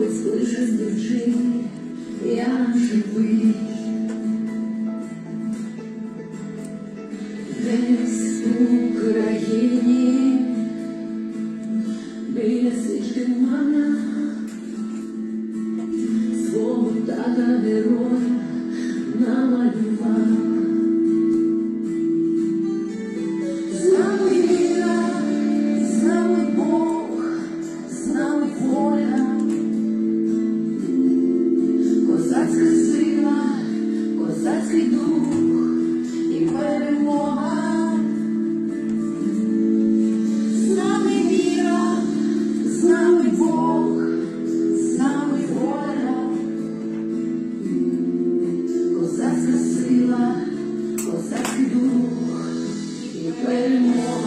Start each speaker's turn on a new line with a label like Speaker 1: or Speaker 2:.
Speaker 1: хлопець лише з дівчини, я живий. Десь у країні біля Січкимана свого тата героя. сила, козацький дух і перемога.